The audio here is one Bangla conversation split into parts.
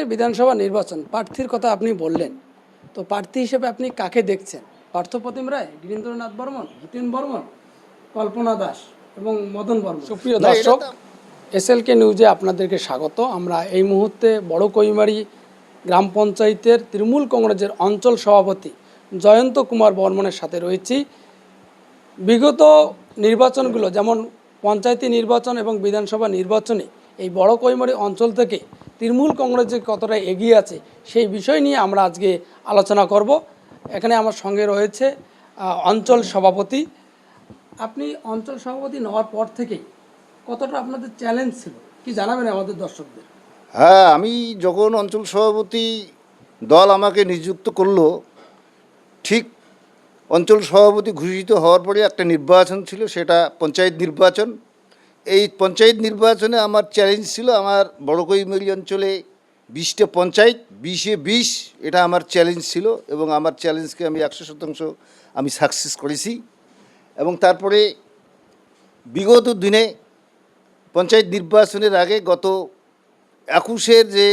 সামনে বিধানসভা নির্বাচন প্রার্থীর কথা আপনি বললেন। তো প্রার্থী হিসেবে আপনি কাকে দেখছেন? পার্থপ্রতিম রায় গিরীন্দ্রনাথ বর্মন হিতেন বর্মন কল্পনা দাস এবং মদন বর্মন? সুপ্রিয় দর্শক এসএলকে নিউজে আপনাদেরকে স্বাগত। আমরা এই মুহূর্তে বড় কৈমারি গ্রাম পঞ্চায়েতের তৃণমূল কংগ্রেসের অঞ্চল সভাপতি জয়ন্ত কুমার বর্মনের সাথে রয়েছি। বিগত নির্বাচনগুলো যেমন পঞ্চায়েতি নির্বাচন এবং বিধানসভা নির্বাচনে এই বড় কৈমারি অঞ্চল থেকে তৃণমূল কংগ্রেস যে কতটা এগিয়ে আছে, সেই বিষয় নিয়ে আমরা আজকে আলোচনা করব। এখানে আমার সঙ্গে রয়েছে অঞ্চল সভাপতি। আপনি অঞ্চল সভাপতি নেওয়ার পর থেকেই কতটা আপনাদের চ্যালেঞ্জ ছিল? কি জানাবেন আমাদের দর্শকদের? হ্যাঁ আমি যখন অঞ্চল সভাপতি দল আমাকে নিযুক্ত করল, ঠিক অঞ্চল সভাপতি ঘোষিত হওয়ার পরে একটা নির্বাচন ছিল, সেটা পঞ্চায়েত নির্বাচন। এই পঞ্চায়েত নির্বাচনে আমার চ্যালেঞ্জ ছিল আমার বড়কইমেরি অঞ্চলে বিশটা পঞ্চায়েত, বিশে বিশ, এটা আমার চ্যালেঞ্জ ছিল এবং আমার চ্যালেঞ্জকে আমি একশো শতাংশ আমি সাকসেস করেছি। এবং তারপরে বিগত দিনে পঞ্চায়েত নির্বাচনের আগে গত একুশের যে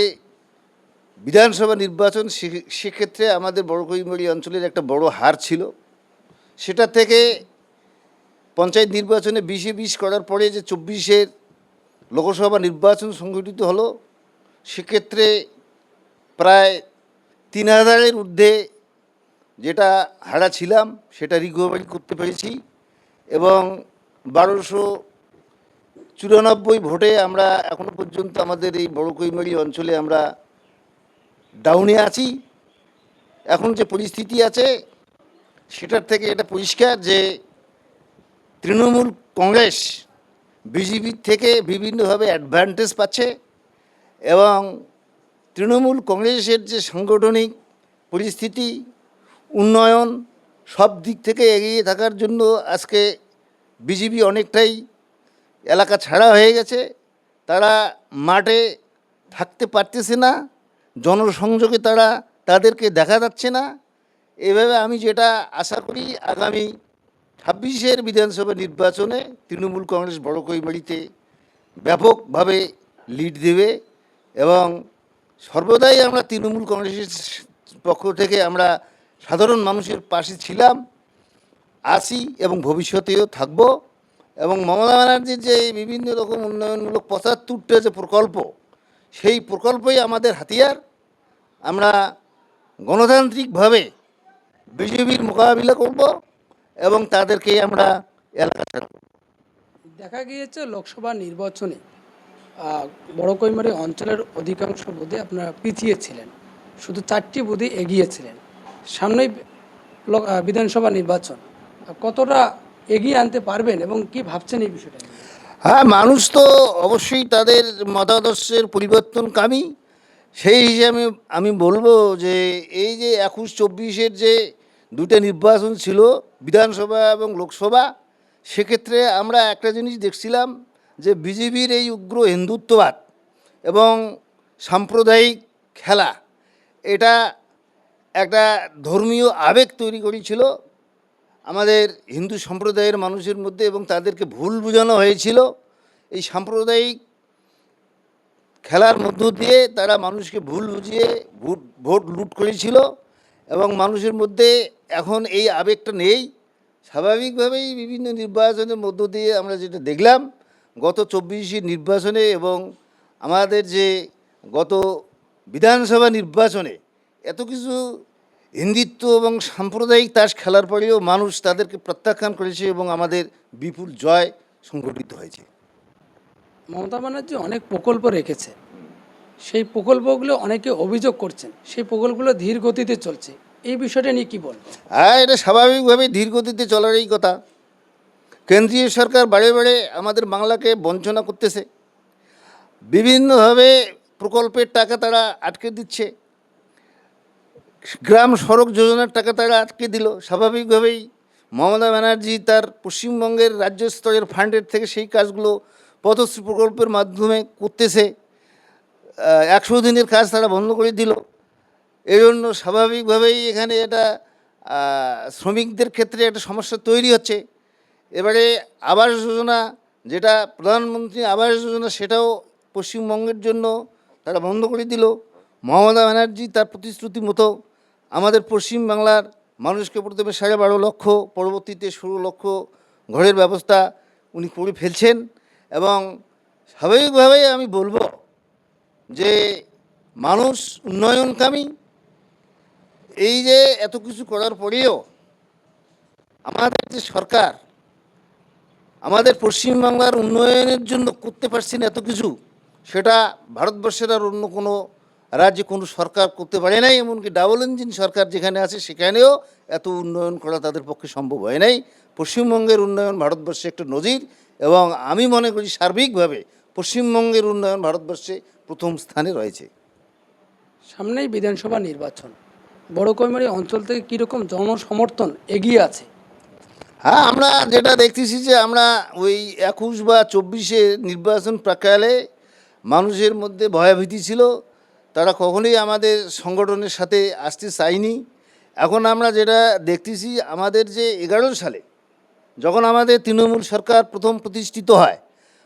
বিধানসভা নির্বাচন সেক্ষেত্রে আমাদের বড়কইমড়ি অঞ্চলের একটা বড় হার ছিল। সেটা থেকে পঞ্চায়েত নির্বাচনে বিশে বিশ করার পরে যে চব্বিশের লোকসভা নির্বাচন সংগঠিত হলো, সেক্ষেত্রে প্রায় তিন হাজারের ঊর্ধ্বে যেটা হারা ছিলাম সেটা রিকভারি করতে পেরেছি এবং বারোশো চুরানব্বই ভোটে আমরা এখনও পর্যন্ত আমাদের এই বড় কৈমারি অঞ্চলে আমরা ডাউনে আছি। এখন যে পরিস্থিতি আছে, সেটার থেকে এটা পরিষ্কার যে তৃণমূল কংগ্রেস বিজেপির থেকে বিভিন্নভাবে অ্যাডভান্টেজ পাচ্ছে এবং তৃণমূল কংগ্রেসের যে সাংগঠনিক পরিস্থিতি, উন্নয়ন সব দিক থেকে এগিয়ে থাকার জন্য আজকে বিজেপি অনেকটাই এলাকা ছাড়া হয়ে গেছে। তারা মাঠে থাকতে পারতেছে না, জনসংযোগে তারা তাদেরকে দেখা যাচ্ছে না। এভাবে আমি যেটা আশা করি আগামী ছাব্বিশের বিধানসভা নির্বাচনে তৃণমূল কংগ্রেস বড় কৈমারিতে ব্যাপকভাবে লিড দেবে এবং সর্বদাই আমরা তৃণমূল কংগ্রেসের পক্ষ থেকে আমরা সাধারণ মানুষের পাশে ছিলাম আছি এবং ভবিষ্যতেও থাকব এবং মমতা ব্যানার্জির যে বিভিন্ন রকম উন্নয়নমূলক পঁচাত্তরটা যে প্রকল্প, সেই প্রকল্পই আমাদের হাতিয়ার। আমরা গণতান্ত্রিকভাবে বিজেপির মোকাবিলা করব। এবং তাদেরকে আমরা এলাকা দেখা গিয়েছে লোকসভা নির্বাচনে বড় কৈমারি অঞ্চলের অধিকাংশ বুধে আপনারা পিছিয়ে ছিলেন শুধু চারটি বুধে এগিয়েছিলেন। সামনেই বিধানসভা নির্বাচন কতটা এগিয়ে আনতে পারবেন এবং কি ভাবছেন এই বিষয়টা হ্যাঁ মানুষ তো অবশ্যই তাদের মতাদর্শের পরিবর্তনকামী। সেই হিসাবে আমি বলব যে এই যে একুশ চব্বিশের যে দুটো নির্বাচন ছিল, বিধানসভা এবং লোকসভা। সেক্ষেত্রে আমরা একটা জিনিস দেখছিলাম যে বিজেপির এই উগ্র হিন্দুত্ববাদ এবং সাম্প্রদায়িক খেলা, এটা একটা ধর্মীয় আবেগ তৈরি করেছিল। আমাদের হিন্দু সম্প্রদায়ের মানুষের মধ্যে এবং তাদেরকে ভুল বোঝানো হয়েছিল। এই সাম্প্রদায়িক খেলার মধ্য দিয়ে তারা মানুষকে ভুল বুঝিয়ে ভোট ভোট লুট করেছিল এবং মানুষের মধ্যে এখন এই আবেগটা নেই। স্বাভাবিকভাবেই বিভিন্ন নির্বাচনের মধ্য দিয়ে আমরা যেটা দেখলাম, গত চব্বিশে নির্বাচনে এবং আমাদের যে গত বিধানসভা নির্বাচনে এত কিছু হিন্দিত্ব এবং সাম্প্রদায়িক তাস খেলার পরেও মানুষ তাদেরকে প্রত্যাখ্যান করেছে এবং আমাদের বিপুল জয় সংঘটিত হয়েছে। মমতা ব্যানার্জি অনেক প্রকল্প রেখেছে। সেই প্রকল্পগুলো অনেকে অভিযোগ করছেন। সেই প্রকল্পগুলো ধীর গতিতে চলছে। এই বিষয়টা নিয়ে কি বলবেন হ্যাঁ এটা স্বাভাবিকভাবে ধীর গতিতে চলারই কথা। কেন্দ্রীয় সরকার বাড়ে বাড়ে আমাদের বাংলাকে বঞ্চনা করতেছে। বিভিন্নভাবে প্রকল্পের টাকা তারা আটকে দিচ্ছে। গ্রাম সড়ক যোজনার টাকা তারা আটকে দিল। স্বাভাবিকভাবেই মমতা ব্যানার্জি তার পশ্চিমবঙ্গের রাজ্য স্তরের ফান্ডের থেকে সেই কাজগুলো পথশ্রী প্রকল্পের মাধ্যমে করতেছে। একশো দিনের কাজ তারা বন্ধ করে দিল। এই জন্য স্বাভাবিকভাবেই এখানে এটা শ্রমিকদের ক্ষেত্রে একটা সমস্যা তৈরি হচ্ছে। এবারে আবাস যোজনা, যেটা প্রধানমন্ত্রী আবাস যোজনা, সেটাও পশ্চিমবঙ্গের জন্য তারা বন্ধ করে দিল। মমতা ব্যানার্জি তার প্রতিশ্রুতি মতো আমাদের পশ্চিমবাংলার মানুষকে প্রথমে সাড়ে বারো লক্ষ, পরবর্তীতে ষোলো লক্ষ ঘরের ব্যবস্থা উনি করে ফেলছেন এবং স্বাভাবিকভাবেই আমি বলব যে মানুষ উন্নয়নকামী এই যে এত কিছু করার পরেও আমাদের যে সরকার, আমাদের পশ্চিমবাংলার উন্নয়নের জন্য করতে পারছেন এত কিছু, সেটা ভারতবর্ষের আর অন্য কোনো রাজ্যে কোনো সরকার করতে পারে নাই, এমনকি ডাবল ইঞ্জিন সরকার যেখানে আছে সেখানেও এত উন্নয়ন করা তাদের পক্ষে সম্ভব হয় নাই। পশ্চিমবঙ্গের উন্নয়ন ভারতবর্ষে একটা নজির এবং আমি মনে করি সার্বিকভাবে পশ্চিমবঙ্গের উন্নয়ন ভারতবর্ষে প্রথম স্থানে রয়েছে। সামনেই বিধানসভা নির্বাচন। বড় কৈমারি অঞ্চল থেকে কীরকম জনসমর্থন এগিয়ে আছে? হ্যাঁ আমরা যেটা দেখতেছি যে আমরা ওই একুশ বা চব্বিশে নির্বাচন প্রাকালে মানুষের মধ্যে ভয়ভীতি ছিল। তারা কখনোই আমাদের সংগঠনের সাথে আসতে চায়নি। এখন আমরা যেটা দেখতেছি, আমাদের যে এগারো সালে যখন আমাদের তৃণমূল সরকার প্রথম প্রতিষ্ঠিত হয়,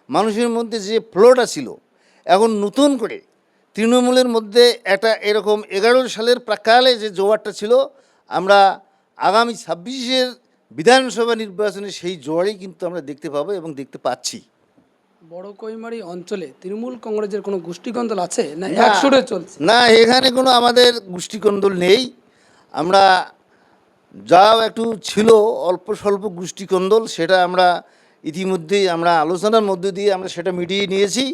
মানুষের মধ্যে যে ফ্লোটা ছিল, এখন নতুন করে তৃণমূলের মধ্যে একটা এরকম এগারো সালের প্রাকালে যে জোয়ারটা ছিল আমরা আগামী ছাব্বিশের বিধানসভা নির্বাচনে সেই জোয়ারই কিন্তু আমরা দেখতে পাবো এবং দেখতে পাচ্ছি। বড় কৈমারি অঞ্চলে তৃণমূল কংগ্রেসের কোনো গোষ্ঠীকন্দল আছে? না। একসুরে চলছে। না এখানে কোনো আমাদের গোষ্ঠীকন্দল নেই। আমরা যাও একটু ছিল অল্প স্বল্প গোষ্ঠীকন্দল সেটা আমরা ইতিমধ্যেই আমরা আলোচনার মধ্যে দিয়ে আমরা সেটা মিটিয়ে নিয়েছি।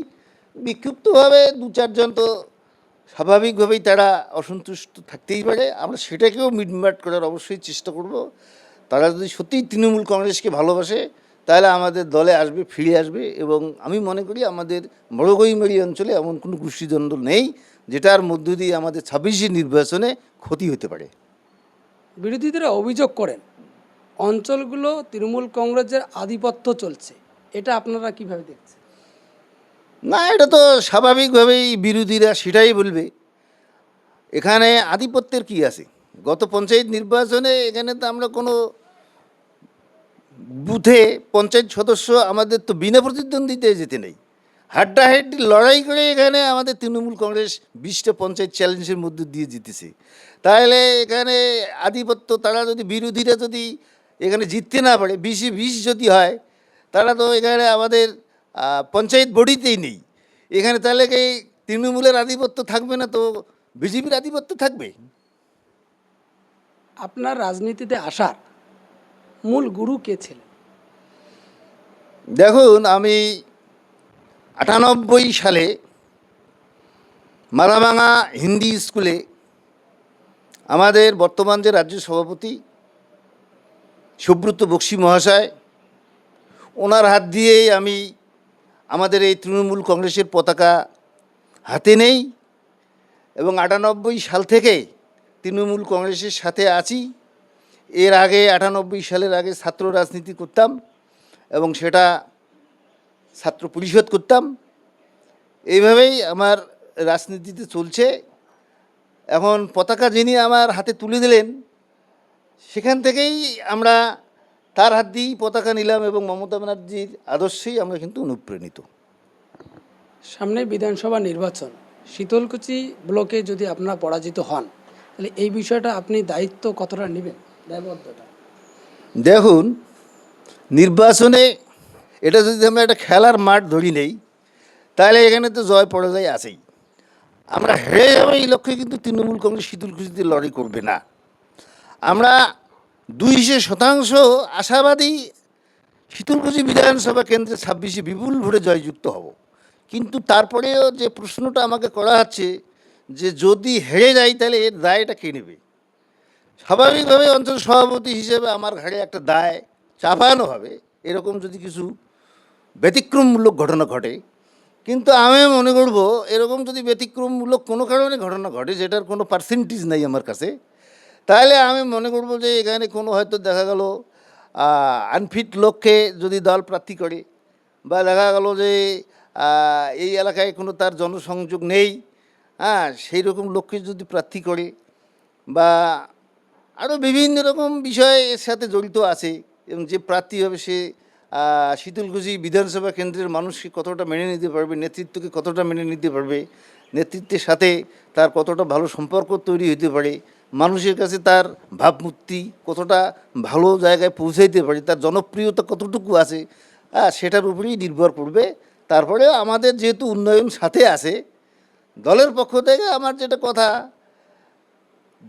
বিক্ষিপ্তভাবে দু চারজন তো স্বাভাবিকভাবেই তারা অসন্তুষ্ট থাকতেই পারে। আমরা সেটাকেও মিটমাট করার অবশ্যই চেষ্টা করব। তারা যদি সত্যিই তৃণমূল কংগ্রেসকে ভালোবাসে, তাহলে আমাদের দলে আসবে, ফিরে আসবে এবং আমি মনে করি আমাদের বড়গইমারি অঞ্চলে এমন কোনো গোষ্ঠীদ্বন্দ্ব নেই, যেটার মধ্য দিয়ে আমাদের ছাব্বিশে নির্বাচনে ক্ষতি হতে পারে। বিরোধীরা অভিযোগ করেন, অঞ্চলগুলো তৃণমূল কংগ্রেসের আধিপত্য চলছে। এটা আপনারা কীভাবে দেখছেন? না, এটা তো স্বাভাবিকভাবেই বিরোধীরা সেটাই বলবে। এখানে আধিপত্যের কি আছে? গত পঞ্চায়েত নির্বাচনে এখানে তো আমরা কোনো বুথে পঞ্চায়েত সদস্য আমাদের তো বিনা প্রতিদ্বন্দ্বিতায় যেতে নেই। হাড্ডাহাড্ডি লড়াই করে এখানে আমাদের তৃণমূল কংগ্রেস বিশটা পঞ্চায়েত চ্যালেঞ্জের মধ্যে দিয়ে জিতেছে। তাহলে এখানে আধিপত্য, তারা যদি বিরোধীরা যদি এখানে জিততে না পারে, বিশে বিশ যদি হয়, তারা তো এখানে আমাদের পঞ্চায়েত বডিতেই নেই। এখানে তাহলে কি তৃণমূলের আধিপত্য থাকবে না তো বিজেপির আধিপত্য থাকবে? আপনার রাজনীতিতে আসার মূল গুরু কে ছিলেন? দেখুন আমি আটানব্বই সালে মারাভাঙা হিন্দি স্কুলে আমাদের বর্তমান যে রাজ্য সভাপতি সুব্রত বক্সি মহাশয় ওনার হাত দিয়েই আমি আমাদের এই তৃণমূল কংগ্রেসের পতাকা হাতে নেই এবং আটানব্বই সাল থেকে তৃণমূল কংগ্রেসের সাথে আছি। এর আগে আটানব্বই সালের আগে ছাত্র রাজনীতি করতাম এবং সেটা ছাত্র পরিষদ করতাম। এইভাবেই আমার রাজনীতিতে চলছে। এখন পতাকা যিনি আমার হাতে তুলে দিলেন, সেখান থেকেই আমরা তার হাত দিয়েই পতাকা নিলাম এবং মমতা ব্যানার্জির আদর্শেই আমরা কিন্তু অনুপ্রাণিত। সামনে বিধানসভা নির্বাচন শীতলকুচি ব্লকে যদি আপনারা পরাজিত হন তাহলে এই বিষয়টা আপনি দায়িত্ব কতটা নেবেন? দায়বদ্ধতা। দেখুন নির্বাচনে এটা যদি আমরা একটা খেলার মাঠ ধরি নেই তাহলে এখানে তো জয় পরাজয় আছেই। আমরা হেরে যাব এই লক্ষ্যে কিন্তু তৃণমূল কংগ্রেস শীতলকুচিতে লড়াই করবে না। আমরা দুইশো শতাংশ আশাবাদী শীতলকুচি বিধানসভা কেন্দ্রে ছাব্বিশে বিপুল ভোটে জয়যুক্ত হব। কিন্তু তারপরেও যে প্রশ্নটা আমাকে করা হচ্ছে যে যদি হেরে যাই তাহলে এর দায়টা কে নেবে? স্বাভাবিকভাবে অঞ্চল সভাপতি হিসেবে আমার ঘাড়ে একটা দায় চাপানো হবে, এরকম যদি কিছু ব্যতিক্রমমূলক ঘটনা ঘটে। কিন্তু আমি মনে করব এরকম যদি ব্যতিক্রমমূলক কোনো কারণে ঘটনা ঘটে, যেটার কোনো পার্সেন্টেজ নাই আমার কাছে তাহলে আমি মনে করব যে এখানে কোনো হয়তো দেখা গেল আনফিট লোককে যদি দল প্রার্থী করে, বা দেখা গেল যে এই এলাকায় কোনো তার জনসংযোগ নেই হ্যাঁ সেই রকম লোককে যদি প্রার্থী করে, বা আরও বিভিন্ন রকম বিষয় এর সাথে জড়িত আছে, এবং যে প্রার্থী হবে সে শীতলকুচি বিধানসভা কেন্দ্রের মানুষকে কতটা মেনে নিতে পারবে, নেতৃত্বকে কতটা মেনে নিতে পারবে, নেতৃত্বের সাথে তার কতটা ভালো সম্পর্ক তৈরি হতে পারে মানুষের কাছে তার ভাবমূর্তি কতটা ভালো জায়গায় পৌঁছাইতে পারে, তার জনপ্রিয়তা কতটুকু আছে হ্যাঁ সেটার উপরেই নির্ভর করবে। তারপরে আমাদের যেহেতু উন্নয়ন সাথে আছে, দলের পক্ষ থেকে আমার যেটা কথা,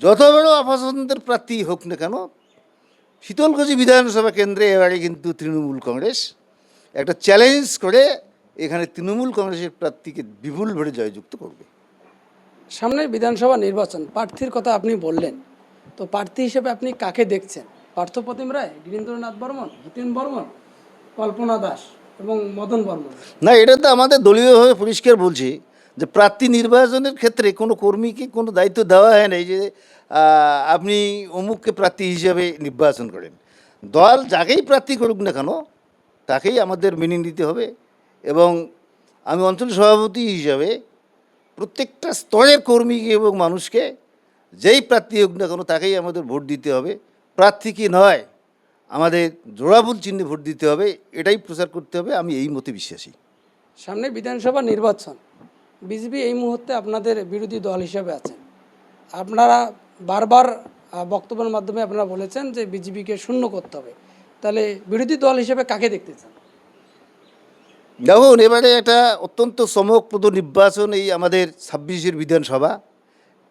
যত বড় অপছন্দের প্রার্থী হোক না কেন, শীতলকুচি বিধানসভা কেন্দ্রে এবারে কিন্তু তৃণমূল কংগ্রেস। একটা চ্যালেঞ্জ করে এখানে তৃণমূল কংগ্রেসের প্রার্থীকে বিপুল জয়যুক্ত করবে। সামনে বিধানসভা নির্বাচন, প্রার্থীর কথা আপনি বললেন। তো প্রার্থী হিসেবে আপনি কাকে দেখছেন? পার্থপ্রতিম রায় গিরীন্দ্রনাথ বর্মন হিতেন বর্মন, কল্পনা দাস এবং মদন বর্মন? না, এটা তো আমাদের দলীয়ভাবে পরিষ্কার বলছি যে প্রার্থী নির্বাচনের ক্ষেত্রে কোনো কর্মীকে কোনো দায়িত্ব দেওয়া হয় নাই যে আপনি অমুককে প্রার্থী হিসাবে নির্বাচন করেন। দল যাকেই প্রার্থী করুক না কেন, তাকেই আমাদের মেনে নিতে হবে এবং আমি অঞ্চল সভাপতি হিসাবে প্রত্যেকটা স্তরের কর্মীকে এবং মানুষকে যেই প্রার্থী হোক না কেন তাকেই আমাদের ভোট দিতে হবে। প্রার্থী কি নয়, আমাদের জোড়াবুল চিহ্নে ভোট দিতে হবে, এটাই প্রচার করতে হবে। আমি এই মতে বিশ্বাসী। সামনে বিধানসভা নির্বাচন। বিজেপি এই মুহূর্তে আপনাদের বিরোধী দল হিসাবে আছেন আপনারা বারবার বক্তব্যের মাধ্যমে আপনারা বলেছেন যে বিজেপিকে শূন্য করতে হবে। তাহলে বিরোধী দল হিসেবে কাকে দেখতে চান? দেখুন, এবারে একটা অত্যন্ত চমকপ্রদ নির্বাচন এই আমাদের ছাব্বিশের বিধানসভা।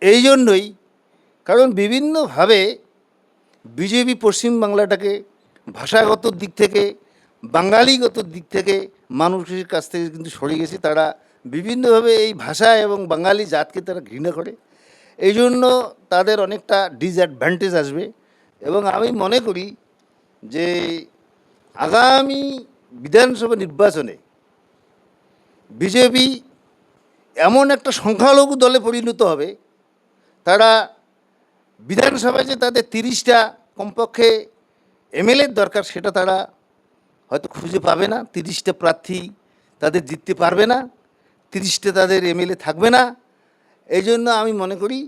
এই জন্যই, কারণ বিভিন্নভাবে বিজেপি পশ্চিমবাংলাটাকে ভাষাগত দিক থেকে, বাঙালিগত দিক থেকে মানুষের কাছ থেকে কিন্তু সরে গেছে তারা বিভিন্নভাবে এই ভাষা এবং বাঙালি জাতকে তারা ঘৃণা করে। এই জন্য তাদের অনেকটা ডিসঅ্যাডভান্টেজ আসবে। এবং আমি মনে করি যে আগামী বিধানসভা নির্বাচনে বিজেপি এমন একটা সংখ্যালঘু দলে পরিণত হবে, তারা বিধানসভায় যে তাদের তিরিশটা কমপক্ষে এমএলএর দরকার সেটা তারা হয়তো খুঁজে পাবে না, তিরিশটা প্রার্থী তাদের জিততে পারবে না, তিরিশটা তাদের এমএলএ থাকবে না। এই জন্য আমি মনে করি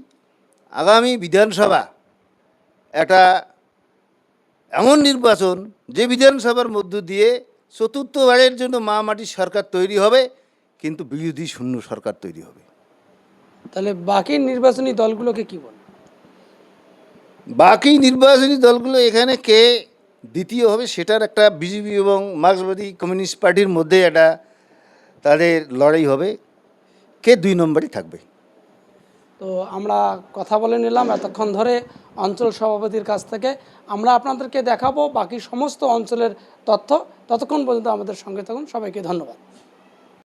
আগামী বিধানসভা একটা এমন নির্বাচন যে বিধানসভার মধ্য দিয়ে চতুর্থবারের জন্য মা মাটির সরকার তৈরি হবে কিন্তু বিরোধী শূন্য সরকার তৈরি হবে। তাহলে বাকি নির্বাচনী দলগুলোকে কি বল বাকি নির্বাচনী দলগুলো এখানে কে দ্বিতীয় হবে সেটার একটা বিজেপি এবং মার্ক্সবাদী কমিউনিস্ট পার্টির মধ্যে একটা তাদের লড়াই হবে। কে দুই নম্বরই থাকবে? তো আমরা কথা বলে নিলাম এতক্ষণ ধরে অঞ্চল সভাপতির কাছ থেকে। আমরা আপনাদেরকে দেখাবো বাকি সমস্ত অঞ্চলের তথ্য। ততক্ষণ পর্যন্ত আমাদের সঙ্গে থাকুন। সবাইকে ধন্যবাদ।